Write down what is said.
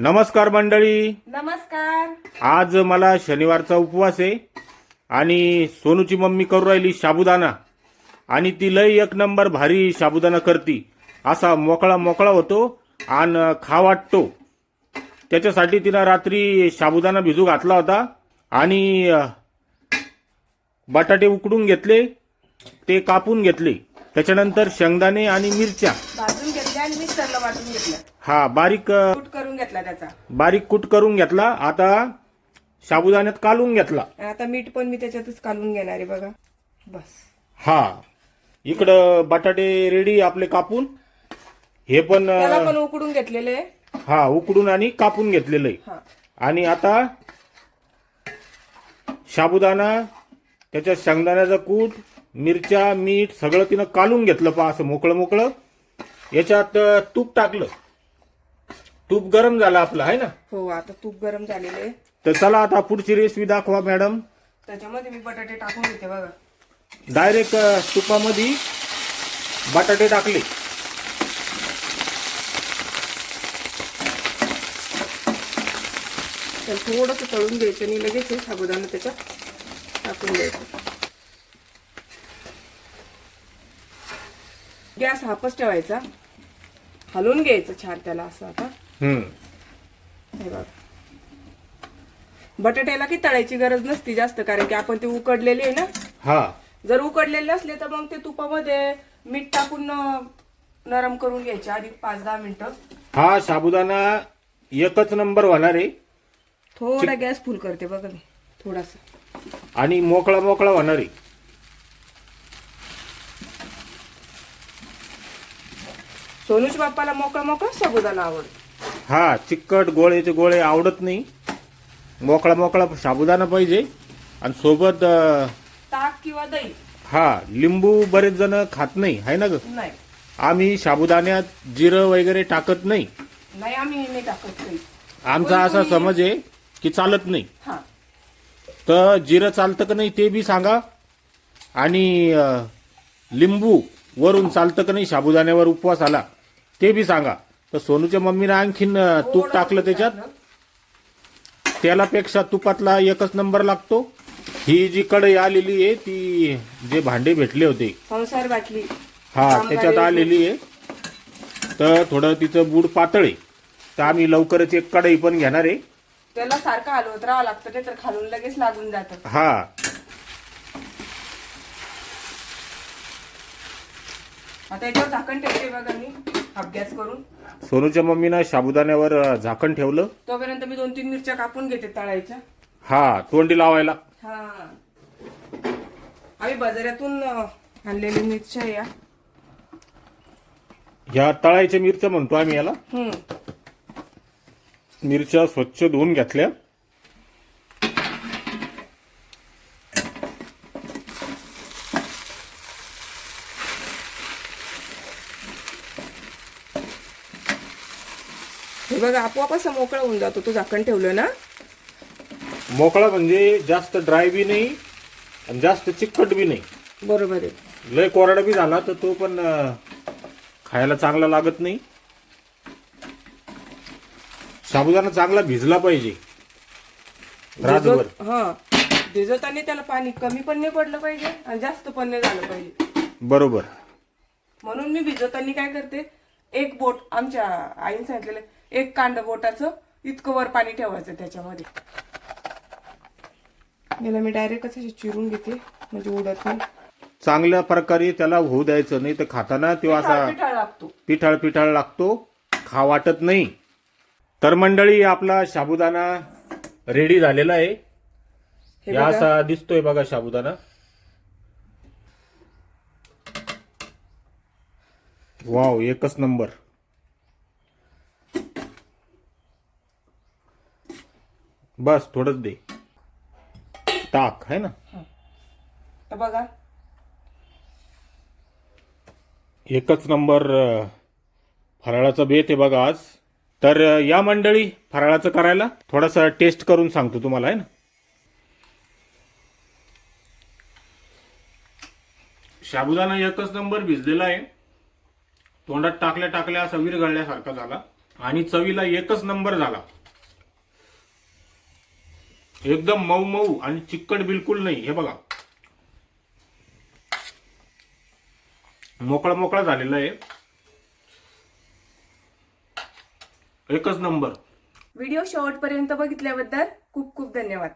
नमस्कार मंडळी. नमस्कार. आज मला शनिवारचा उपवास आहे आणि सोनूची मम्मी करू राहिली साबुदाणा आणि ती लय एक नंबर भारी साबुदाणा करती. असा मोकळा मोकळा होतो आणि खा वाटतो. त्याच्यासाठी तिनं रात्री साबुदाणा भिजू घातला होता आणि बटाटे उकडून घेतले ते कापून घेतले. त्याच्यानंतर शेंगदाणे आणि मिरच्या. भाजून घेतल्या आणि मिक्सरला वाटून घेतल्या. हा बारीक अ, कूट करून घेतला त्याचा. बारीक कूट करून घेतला. आता साबुदाण्यात कालून घेतला. आणि आता मीठ पण मी त्याच्यातच कालून घेणार आहे बघा. बस. हा. इकडं बटाटे रेडी आपले कापून. हे पण त्याला अं, पण उकडून घेतलेले आहे. हा उकडून आणि कापून घेतलेलं आहे. हा. आणि आता साबुदाणा त्याच्यात शेंगदाण्याचा कूट मिरच्या मीठ सगळं तिनं कालून घेतलं पा असं मोकळं मोकळं. याच्यात तूप टाकलं. तूप गरम झालं आपलं आहे ना? हो आता तूप गरम झालेले आहे. तर चला आता पुढची रेसिपी दाखवा मॅडम. त्याच्यामध्ये मी बटाटे टाकून घेते बघा. डायरेक्ट तुपामध्ये बटाटे टाकले. तर थोडंसं तळून घ्यायचं आणि लगेच हे साबुदाणा त्याच्यात टाकून द्यायचं. गॅस हापच ठेवायचा. हलवून घ्यायचं छान त्याला असं आता. हे बघा. बटाट्याला की तळायची गरज नसती जास्त कारण की आपण ते उकडलेले आहे ना. हा. जर उकडलेले असले तर मग ते तुपामध्ये मीठ टाकून नरम करून घ्यायचे आधी पाच दहा मिनिटं. हा साबुदाणा एकच नंबर होणार आहे. थोडा गॅस फुल करते बघा मी थोडासा. आणि मोकळा मोकळा होणार आहे. सोनूच बाप्पाला मोकळा मोकळा साबुदाणा आवडतो. हा चिकट गोळेचे गोळे आवडत नाही. मोकळा मोकळा साबुदाणा पाहिजे. आणि सोबत ताक किंवा दही. हा लिंबू बरेच जण खात नाही आहे ना ग? नाही. आम्ही साबुदाण्यात जिरं वगैरे टाकत नाही. नाही आम्ही नाही टाकत आमचा असा समज आहे की चालत नाही. हा. तर जिरं चालतं का नाही ते बी सांगा. आणि लिंबू वरून चालतं का नाही साबुदाण्यावर उपवास आला. ते बी सांगा. तर सोनूच्या मम्मीनं आणखीन अं, तूप टाकलं त्याच्यात. टाकलं. तेलापेक्षा तुपातला एकच नंबर लागतो. ही जी कढई आलेली आहे ती जे भांडे भेटले होते. संसार बाटली. हा त्याच्यात. आलेली आहे. तर थोडं तिचं बूड पातळ आहे. तर आम्ही लवकरच एक कढई पण घेणार आहे. त्याला सारखं हलवत राहावं लागतं ते तर खालून लगेच लागून जातं. हा. आता याच्यावर झाकण ठेवते बघा मी. अभ्यास करून. सोनूच्या मम्मीनं साबुदाण्यावर झाकण ठेवलं. तोपर्यंत मी दोन तीन मिरच्या कापून घेते तळायच्या. हा तोंडी लावायला. हा. आम्ही बाजारातून आणलेली मिरच्या या. ह्या तळायच्या मिरच्या म्हणतो आम्ही याला. हम्म. मिरच्या स्वच्छ धुवून घेतल्या. हे बघा आपोआप असं मोकळा होऊन जातो तो झाकण ठेवलं ना? मोकळा म्हणजे जास्त ड्राय बी नाही आणि जास्त चिकट बी नाही. बरोबर आहे. लय कोरडा बी झाला तर तो पण खायला चांगला लागत नाही. साबुदाणा चांगला भिजला पाहिजे. रातभर. हा. भिजवताना त्याला पाणी कमी पण नाही पडलं पाहिजे आणि जास्त पण नाही झालं पाहिजे. बरोबर. म्हणून मी भिजवताना काय करते एक बोट आमच्या आईने सांगितलेलं एक कांड बोटाचं इतकं वर पाणी ठेवायचं त्याच्यामध्ये. याला मी डायरेक्ट असं चिरून घेते म्हणजे उडत नाही. चांगल्या प्रकारे त्याला होऊ द्यायचं नाही तर खाताना तो असा पिठाळ लागतो. पिठाळ पिठाळ लागतो खा वाटत नाही. तर मंडळी आपला साबुदाणा रेडी झालेला आहे. हे या असा दिसतोय बघा साबुदाणा वाव एकच नंबर. बस थोडंच दे. टाक है ना? तर बघा. एकच नंबर फराळाचा बेत आहे बघा आज. तर या मंडळी फराळाचं करायला थोडासा टेस्ट करून सांगतो तुम्हाला आहे ना? साबुदाणा एकच नंबर भिजलेला आहे. तोंडात टाकल्या टाकल्या असा विरघळल्यासारखा झाला आणि चवीला एकच नंबर झाला. एकदम मऊ मऊ आणि चिकट बिलकुल नाही. हे बघा. मोकळा मोकळा झालेला आहे. एकच नंबर. व्हिडिओ शेवटपर्यंत बघितल्याबद्दल खूप खूप धन्यवाद.